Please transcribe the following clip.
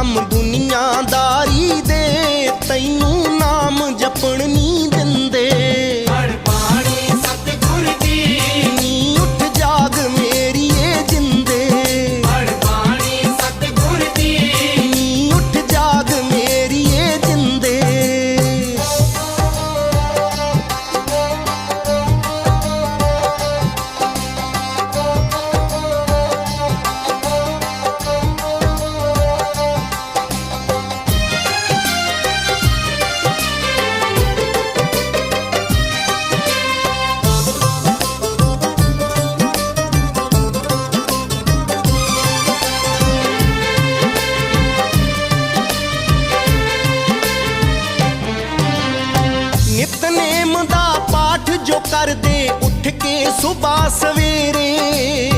I'm a ਨਿਤਨੇਮ ਦਾ ਪਾਠ ਜੋ ਕਰਦੇ ਉੱਠ ਕੇ ਸੁਬਾ ਸਵੇਰੇ।